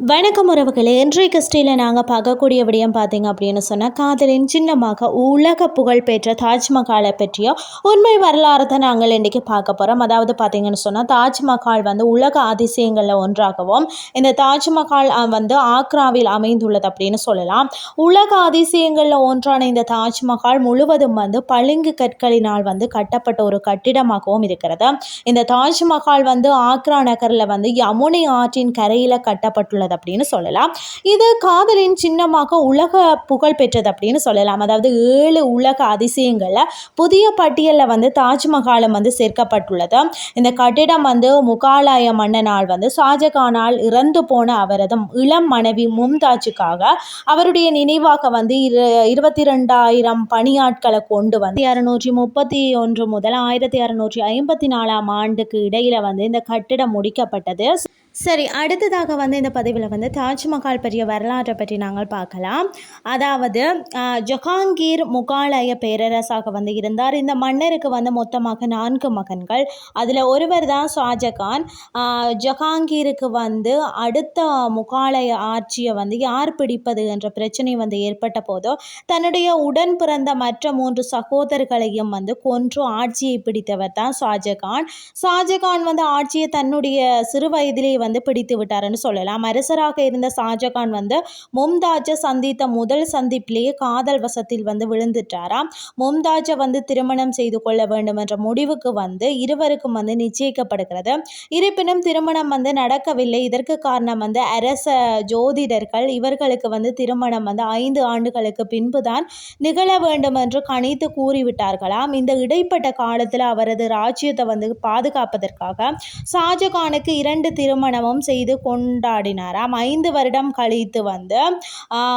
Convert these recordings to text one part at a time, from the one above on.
வணக்கம் உறவுகளே. இன்றைய ஸ்டீல நாங்கள் பார்க்கக்கூடிய விடயம் பார்த்தீங்க அப்படின்னு சொன்னால் காதலின் சின்னமாக உலக புகழ்பெற்ற தாஜ்மஹாலை பற்றிய உண்மை வரலாறு தான் நாங்கள் இன்றைக்கி பார்க்க போகிறோம் அதாவது பார்த்தீங்கன்னு சொன்னால் தாஜ்மஹால் வந்து உலக அதிசயங்களில் ஒன்றாகவும் இந்த தாஜ்மஹால் வந்து ஆக்ராவில் அமைந்துள்ளது அப்படின்னு சொல்லலாம். உலக அதிசயங்களில் ஒன்றான இந்த தாஜ்மஹால் முழுவதும் வந்து பளிங்கு கற்களினால் வந்து கட்டப்பட்ட ஒரு கட்டிடமாகவும் இருக்கிறது. இந்த தாஜ்மஹால் வந்து ஆக்ரா நகரில் வந்து யமுனை ஆற்றின் கரையில் கட்டப்பட்டுள்ளது. அப்படின்னு சொல்லலாம். இது காதலின் சின்னமாக உலக புகழ் பெற்றது அப்படின்னு சொல்லலாம். அதாவது ஏழு உலக அதிசயங்களில் புதிய பட்டியலில் வந்து தாஜ்மஹாலும் வந்து சேர்க்கப்பட்டுள்ளது. இந்த கட்டிடம் வந்து முகாலாய மன்னனால் வந்து ஷாஜகானால் இறந்து போன அவரது இளம் மனைவி மும்தாஜுக்காக அவருடைய நினைவாக வந்து இரு இருபத்தி ரெண்டாயிரம் பணியாட்களை கொண்டு வந்து இரநூற்றி முப்பத்தி ஒன்று முதல் ஆயிரத்தி இரநூற்றி ஐம்பத்தி நாலாம் ஆண்டுக்கு இடையில வந்து இந்த கட்டிடம் முடிக்கப்பட்டது. சரி அடுத்ததாக வந்து இந்த பதிவில் வந்து தாஜ்மஹால் பற்றிய வரலாற்றை பற்றி நாங்கள் பார்க்கலாம். அதாவது ஜஹாங்கீர் முகாலய பேரரசாக வந்து இருந்தார். இந்த மன்னருக்கு வந்து மொத்தமாக நான்கு மகன்கள். அதில் ஒருவர் தான் ஷாஜகான். ஜஹாங்கீருக்கு வந்து அடுத்த முகாலய ஆட்சியை வந்து யார் பிடிப்பது என்ற பிரச்சனை வந்து ஏற்பட்ட போதோ தன்னுடைய உடன் பிறந்த மற்ற மூன்று சகோதரர்களையும் வந்து கொன்று ஆட்சியை பிடித்தவர் தான் ஷாஜகான். ஷாஜகான் வந்து ஆட்சியை தன்னுடைய சிறு வயதிலே வந்து பிடித்து விட்டாருன்னு சொல்லலாம். அரசராக இருந்த ஷாஜகான் வந்து மும்தாஜை சந்தித்த முதல் சந்திப்பிலேயே காதல் வசத்தில் வந்து விழுந்துட்டாராம். மும்தாஜை வந்து திருமணம் செய்து கொள்ள வேண்டும் என்ற முடிவுக்கு வந்து இருவருக்கும் வந்து நிச்சயிக்கப்படுகிறது. இருப்பினும் திருமணம் வந்து நடக்கவில்லை. இதற்கு காரணம் வந்து அரச ஜோதிடர்கள். இவர்களுக்கு வந்து திருமணம் வந்து ஐந்து ஆண்டுகளுக்கு பின்பு தான் நிகழ வேண்டும் என்று கணித்து கூறிவிட்டார்களாம். இந்த இடைப்பட்ட காலத்தில் அவரது ராஜ்யத்தை வந்து பாதுகாப்பதற்காக ஷாஜகானுக்கு இரண்டு திருமணமும் செய்து கொண்டாடினாராம் ஐந்து வருடம் கழித்து வந்து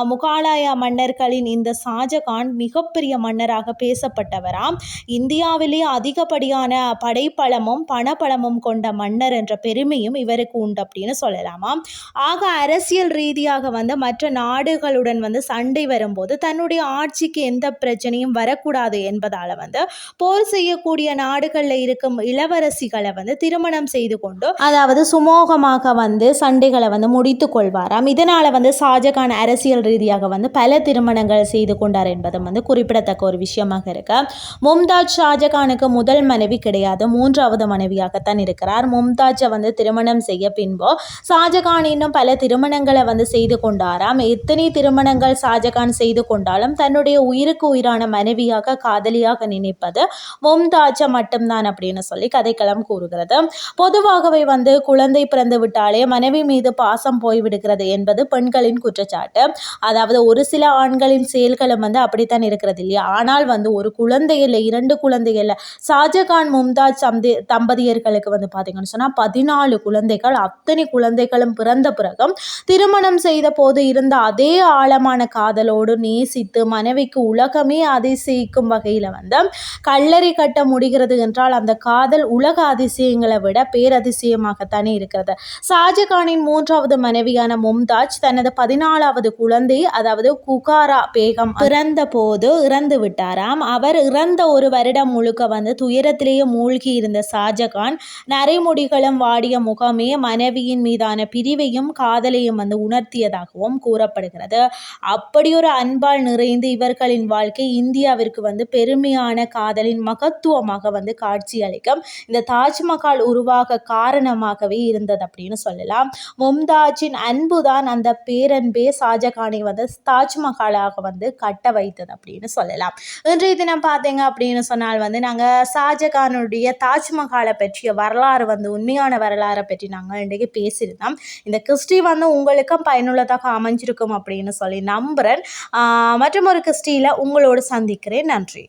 முகாலாய மன்னர்களின் இந்த ஷாஜகான் மிகப்பெரிய மன்னராக பேசப்பட்டவராம் இந்தியாவிலே அதிகப்படியான படைப்பலமும் பணப்பலமும் கொண்ட மன்னர் என்ற பெருமையும் இவருக்கு உண்டு அப்படின்னு சொல்லலாமாம் ஆக அரசியல் ரீதியாக வந்து மற்ற நாடுகளுடன் வந்து சண்டை வரும்போது தன்னுடைய ஆட்சிக்கு எந்த பிரச்சனையும் வரக்கூடாது என்பதால் வந்து போர் செய்யக்கூடிய நாடுகளில் இருக்கும் இளவரசிகளை வந்து திருமணம் செய்து கொண்டு அதாவது சுமூகமாக வந்து சண்டைகளை வந்து முடித்து கொள்வாராம். இதனால் வந்து ஷாஜகான் அரசியல் ரீதியாக வந்து பல திருமணங்கள் செய்து கொண்டார் என்பதும் வந்து குறிப்பிடத்தக்க ஒரு விஷயமாக இருக்கு. மும்தாஜ் ஷாஜகானுக்கு முதல் மனைவி கிடையாது. மூன்றாவது மனைவியாகத்தான் இருக்கிறார். மும்தாஜை வந்து திருமணம் செய்ய பின்போ ஷாஜகான் இன்னும் பல திருமணங்களை வந்து செய்து கொண்டாராம். எத்தனை திருமணங்கள் ஷாஜகான் செய்து கொண்டாலும் தன்னுடைய உயிருக்கு உயிரான மனைவியாக காதலியாக நினைப்பது மும்தாஜை மட்டும்தான் அப்படின்னு சொல்லி கதைக்களம் கூறுகிறது. பொதுவாகவே வந்து குழந்தை பிறந்து விட்டாலே மனைவி மீது பாசம் போய்விடுகிறது என்பது பெண்களின் குற்றச்சாட்டு. அதாவது ஒரு சில ஆண்களின் செயல்களும் வந்து அப்படித்தான் இருக்கிறது இல்லையா? ஆனால் வந்து ஒரு குழந்தை இல்லை இரண்டு குழந்தைகள் இல்லை. ஷாஜகான் மும்தாஜ் சந்தி தம்பதியர்களுக்கு வந்து பார்த்தீங்கன்னு சொன்னால் பதினாலு குழந்தைகள் அத்தனை குழந்தைகளும் பிறந்த பிறகும் திருமணம் செய்த போது இருந்த அதே ஆழமான காதலோடு நேசித்து மனைவிக்கு உலகமே அதிசயிக்கும் வகையில் வந்து கல்லறை கட்ட முடிகிறது என்றால் அந்த காதல் உலக அதிசயங்களை விட பேரதிசயமாகத்தானே இருக்கிறது. ஷாஜகானின் மூன்றாவது மனைவியான மும்தாஜ் தனது பதினாலாவது குழந்தை அதாவது குகாரா பேகம் பிறந்த போது இறந்து விட்டாராம். அவர் இறந்த ஒரு வருடம் முழுக்க வந்து துயரத்திலேயே மூழ்கி இருந்த ஷாஜகான் நரைமுடிகளும் வாடிய முகமே மனைவியின் மீதான பிரிவையும் காதலையும் வந்து உணர்த்தியதாகவும் கூறப்படுகிறது. அப்படியொரு அன்பால் நிறைந்து இவர்களின் வாழ்க்கை இந்தியாவிற்கு வந்து பெருமையான காதலின் மகத்துவமாக வந்து காட்சி அளிக்கும் இந்த தாஜ்மஹால் உருவாக காரணமாகவே இருந்தது. அப்படின்னு சொல்லலாம். மும்தாஜின் அன்பு தான் அந்த பேரன்பே ஷாஜகானை வந்து தாஜ்மஹாலாக வந்து கட்ட வைத்தது அப்படின்னு சொல்லலாம். இன்றைய தினம் பார்த்தீங்க அப்படின்னு சொன்னால் வந்து நாங்கள் ஷாஜகானுடைய தாஜ்மஹாலை பற்றிய வரலாறு வந்து உண்மையான வரலாறை பற்றி நாங்கள் இன்றைக்கு பேசியிருந்தோம். இந்த கிறிஸ்டி வந்து உங்களுக்கும் பயனுள்ளதாக அமைஞ்சிருக்கும் அப்படின்னு சொல்லி நம்புகிறேன் மற்றும் ஒரு கிறிஸ்டியில் உங்களோடு சந்திக்கிறேன். நன்றி.